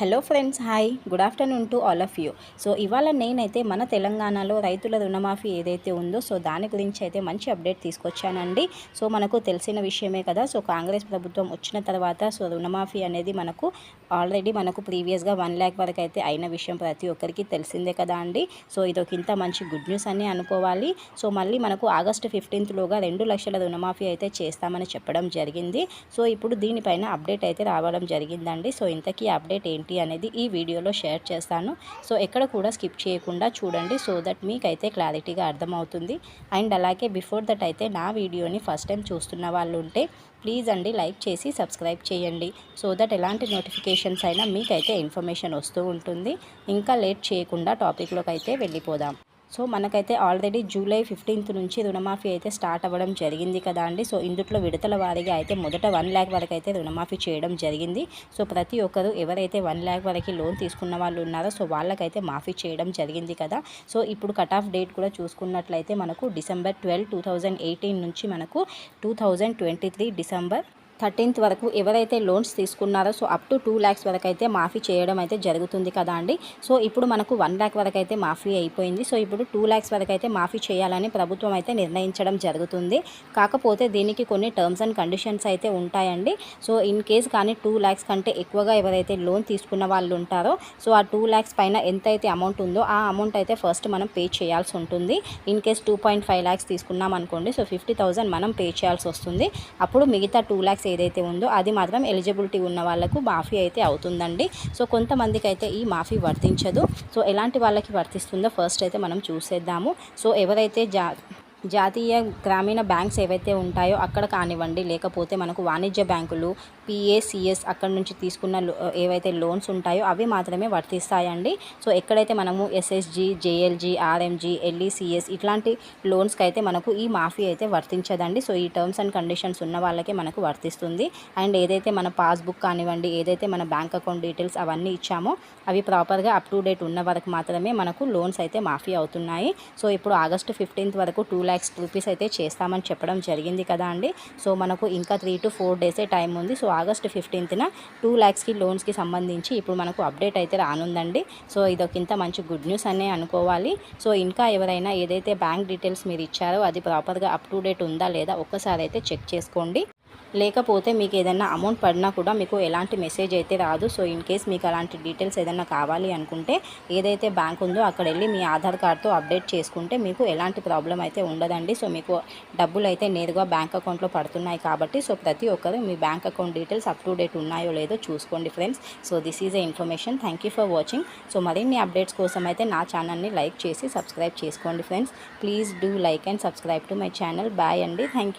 Hello friends hi good afternoon to all of you so ఇవాళ నేనైతే మన తెలంగాణలో రైతుల రుణమాఫీ ఏదైతే ఉందో సో దాని గురించి అయితే మంచి అప్డేట్ తీసుకొచ్చానండి. సో మనకు తెలిసిన విషయమే కదా. సో కాంగ్రెస్ ప్రభుత్వం వచ్చిన తర్వాత సో రుణమాఫీ అనేది మనకు ఆల్రెడీ మనకు ప్రీవియస్గా వన్ ల్యాక్ వరకు అయితే అయిన విషయం ప్రతి ఒక్కరికి తెలిసిందే కదా అండి. సో ఇదొక ఇంత మంచి గుడ్ న్యూస్ అని అనుకోవాలి. సో మళ్ళీ మనకు ఆగస్టు ఫిఫ్టీన్త్లోగా రెండు లక్షల రుణమాఫీ అయితే చేస్తామని చెప్పడం జరిగింది. సో ఇప్పుడు దీనిపైన అప్డేట్ అయితే రావడం జరిగిందండి. సో ఇంతకీ అప్డేట్ ఏంటి అనేది ఈ వీడియోలో షేర్ చేస్తాను. సో ఎక్కడ కూడా స్కిప్ చేయకుండా చూడండి. సో దట్ మీకైతే క్లారిటీగా అర్థమవుతుంది. అండ్ అలాగే బిఫోర్ దట్ అయితే నా వీడియోని ఫస్ట్ టైం చూస్తున్న వాళ్ళు ఉంటే ప్లీజ్ అండి లైక్ చేసి సబ్స్క్రైబ్ చేయండి. సో దట్ ఎలాంటి నోటిఫికేషన్స్ అయినా మీకైతే ఇన్ఫర్మేషన్ వస్తూ ఉంటుంది. ఇంకా లేట్ చేయకుండా టాపిక్లోకి అయితే వెళ్ళిపోదాం. సో మనకైతే ఆల్రెడీ జూలై ఫిఫ్టీన్త్ నుంచి రుణమాఫీ అయితే స్టార్ట్ అవ్వడం జరిగింది కదా అండి. సో ఇందులో విడతల వారీగా అయితే మొదట వన్ ల్యాక్ వరకు అయితే రుణమాఫీ చేయడం జరిగింది. సో ప్రతి ఒక్కరు ఎవరైతే వన్ ల్యాక్ వరకు లోన్ తీసుకున్న వాళ్ళు ఉన్నారో సో వాళ్ళకైతే మాఫీ చేయడం జరిగింది కదా. సో ఇప్పుడు కట్ ఆఫ్ డేట్ కూడా చూసుకున్నట్లయితే మనకు డిసెంబర్ ట్వెల్వ్ టూ నుంచి మనకు టూ డిసెంబర్ థర్టీన్త్ వరకు ఎవరైతే లోన్స్ తీసుకున్నారో so up to two lakhs వరకు అయితే మాఫీ చేయడం అయితే జరుగుతుంది కదా అండి. సో ఇప్పుడు మనకు వన్ ల్యాక్ వరకు అయితే మాఫీ అయిపోయింది. సో ఇప్పుడు టూ ల్యాక్స్ వరకు అయితే మాఫీ చేయాలని ప్రభుత్వం అయితే నిర్ణయించడం జరుగుతుంది. కాకపోతే దీనికి కొన్ని టర్మ్స్ అండ్ కండిషన్స్ అయితే ఉంటాయండి. సో ఇన్ కేస్ కానీ టూ ల్యాక్స్ కంటే ఎక్కువగా ఎవరైతే లోన్ తీసుకున్న వాళ్ళు ఉంటారో సో ఆ టూ ల్యాక్స్ పైన ఎంత అయితే అమౌంట్ ఉందో ఆ అమౌంట్ అయితే ఫస్ట్ మనం పే చేయాల్సి ఉంటుంది. In case two point five lakhs తీసుకున్నాం అనుకోండి సో ఫిఫ్టీ థౌసండ్ మనం పే చేయాల్సి వస్తుంది. అప్పుడు మిగతా టూ ల్యాక్స్ ఏదైతే ఉందో అది మాత్రం ఎలిజిబిలిటీ ఉన్న వాళ్ళకు మాఫీ అయితే అవుతుందండి. సో కొంతమందికి అయితే ఈ మాఫీ వర్తించదు. సో ఎలాంటి వాళ్ళకి వర్తిస్తుందో ఫస్ట్ అయితే మనం చూసేద్దాము. సో ఎవరైతే జా జాతీయ గ్రామీణ బ్యాంక్స్ ఏవైతే ఉంటాయో అక్కడ కానివ్వండి లేకపోతే మనకు వాణిజ్య బ్యాంకులు పిఏసిఎస్ అక్కడ నుంచి తీసుకున్న ఏవైతే లోన్స్ ఉంటాయో అవి మాత్రమే వర్తిస్తాయండి. సో ఎక్కడైతే మనము ఎస్ఎస్జి జేఎల్జి ఆర్ఎంజి ఎల్ఈసిఎస్ ఇట్లాంటి లోన్స్కి అయితే మనకు ఈ మాఫీ అయితే వర్తించదండి. సో ఈ టర్మ్స్ అండ్ కండిషన్స్ ఉన్న వాళ్ళకే మనకు వర్తిస్తుంది. అండ్ ఏదైతే మన పాస్బుక్ కానివ్వండి ఏదైతే మన బ్యాంక్ అకౌంట్ డీటెయిల్స్ అవన్నీ ఇచ్చామో అవి ప్రాపర్గా అప్ టు డేట్ ఉన్న వరకు మాత్రమే మనకు లోన్స్ అయితే మాఫీ అవుతున్నాయి. సో ఇప్పుడు ఆగస్టు ఫిఫ్టీన్త్ వరకు టూ ల్యాక్స్ రూపీస్ అయితే చేస్తామని చెప్పడం జరిగింది కదా అండి. సో మనకు ఇంకా త్రీ టు ఫోర్ డేసే టైం ఉంది. సో ఆగస్ట్ ఫిఫ్టీన్త్న టూ ల్యాక్స్కి లోన్స్కి సంబంధించి ఇప్పుడు మనకు అప్డేట్ అయితే రానుందండి. సో ఇదొక మంచి గుడ్ న్యూస్ అనే అనుకోవాలి. సో ఇంకా ఎవరైనా ఏదైతే బ్యాంక్ డీటెయిల్స్ మీరు ఇచ్చారో అది ప్రాపర్గా అప్ టు డేట్ ఉందా లేదా ఒక్కసారి అయితే చెక్ చేసుకోండి. లేకపోతే మీకు ఏదైనా అమౌంట్ పడినా కూడా మీకు ఎలాంటి మెసేజ్ అయితే రాదు. సో ఇన్ కేస్ మీకు అలాంటి డీటెయిల్స్ ఏదైనా కావాలి అనుకుంటే ఏదైతే బ్యాంక్ ఉందో అక్కడ వెళ్ళి మీ ఆధార్ కార్డ్తో అప్డేట్ చేసుకుంటే మీకు ఎలాంటి ప్రాబ్లం అయితే ఉండదండి. సో మీకు డబ్బులు అయితే నేరుగా బ్యాంక్ అకౌంట్లో పడుతున్నాయి కాబట్టి సో ప్రతి ఒక్కరు మీ bank account details up to date ఉన్నాయో లేదో చూసుకోండి friends so this is a information thank you for watching so మరిన్ని అప్డేట్స్ కోసం అయితే నా ఛానల్ని లైక్ చేసి సబ్స్క్రైబ్ చేసుకోండి friends please do like and subscribe to my channel bye అండి. Thank you